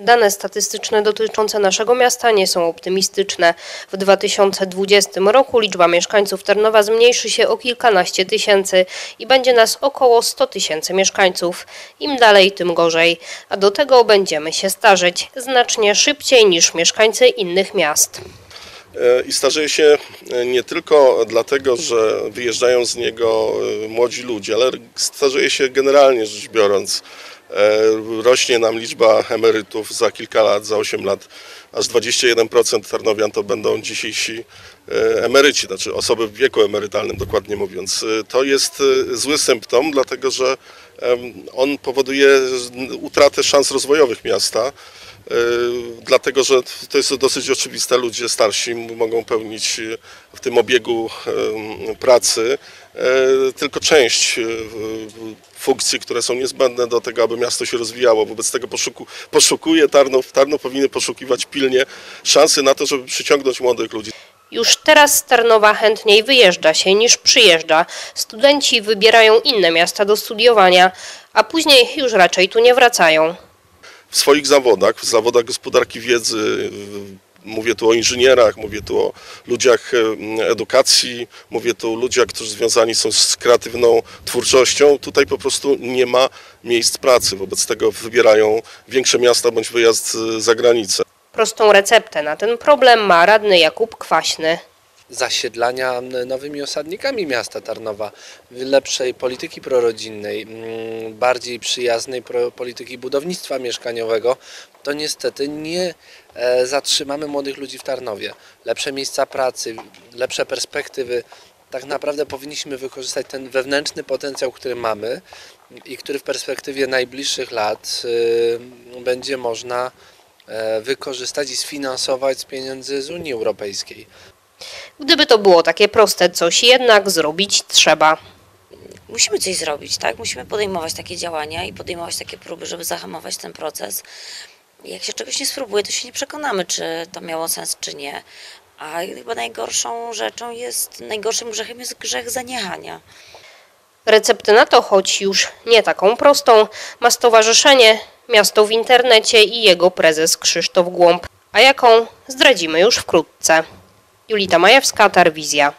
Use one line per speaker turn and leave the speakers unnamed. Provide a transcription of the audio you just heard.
Dane statystyczne dotyczące naszego miasta nie są optymistyczne. W 2020 roku liczba mieszkańców Tarnowa zmniejszy się o kilkanaście tysięcy i będzie nas około 100 tysięcy mieszkańców. Im dalej, tym gorzej. A do tego będziemy się starzeć znacznie szybciej niż mieszkańcy innych miast.
E, I starzeje się e, nie tylko dlatego, że wyjeżdżają z niego e, młodzi ludzie, ale starzeje się generalnie rzecz biorąc. E, Rośnie nam liczba emerytów za kilka lat, za 8 lat. Aż 21% Tarnowian to będą dzisiejsi e, emeryci, znaczy osoby w wieku emerytalnym, dokładnie mówiąc. E, To jest zły symptom, dlatego że on powoduje utratę szans rozwojowych miasta. E, Dlatego, że to jest dosyć oczywiste, ludzie starsi mogą pełnić w tym obiegu pracy e, tylko część e, funkcji, które są niezbędne do tego, aby miasto się rozwijało. Wobec tego poszuku, poszukuje Tarnów, Tarnów powinien poszukiwać pilnie szansy na to, żeby przyciągnąć młodych ludzi.
Już teraz z Tarnowa chętniej wyjeżdża się niż przyjeżdża. Studenci wybierają inne miasta do studiowania, a później już raczej tu nie wracają.
w swoich zawodach, w zawodach gospodarki wiedzy, mówię tu o inżynierach, mówię tu o ludziach edukacji, mówię tu o ludziach, którzy związani są z kreatywną twórczością. Tutaj po prostu nie ma miejsc pracy, wobec tego wybierają większe miasta bądź wyjazd y, za granicę.
Prostą receptę na ten problem ma radny Jakub Kwaśny.
zasiedlania nowymi osadnikami miasta Tarnowa, lepszej polityki prorodzinnej, mm, bardziej przyjaznej polityki budownictwa mieszkaniowego, to niestety nie e, zatrzymamy młodych ludzi w Tarnowie. Lepsze miejsca pracy, lepsze perspektywy. Tak naprawdę powinniśmy wykorzystać ten wewnętrzny potencjał, który mamy i który w perspektywie najbliższych lat y, będzie można wykorzystać i sfinansować z pieniędzy z Unii Europejskiej.
Gdyby to było takie proste, coś jednak zrobić trzeba.
musimy coś zrobić, tak? Musimy podejmować takie działania i podejmować takie próby, żeby zahamować ten proces. Jak się czegoś nie spróbuje, to się nie przekonamy, czy to miało sens, czy nie. A chyba najgorszą rzeczą jest, najgorszym grzechem jest grzech zaniechania.
Receptę na to, choć już nie taką prostą, ma stowarzyszenie Miasto w internecie i jego prezes Krzysztof Głąb. A jaką zdradzimy już wkrótce. Julita Majewska, Tarwizja.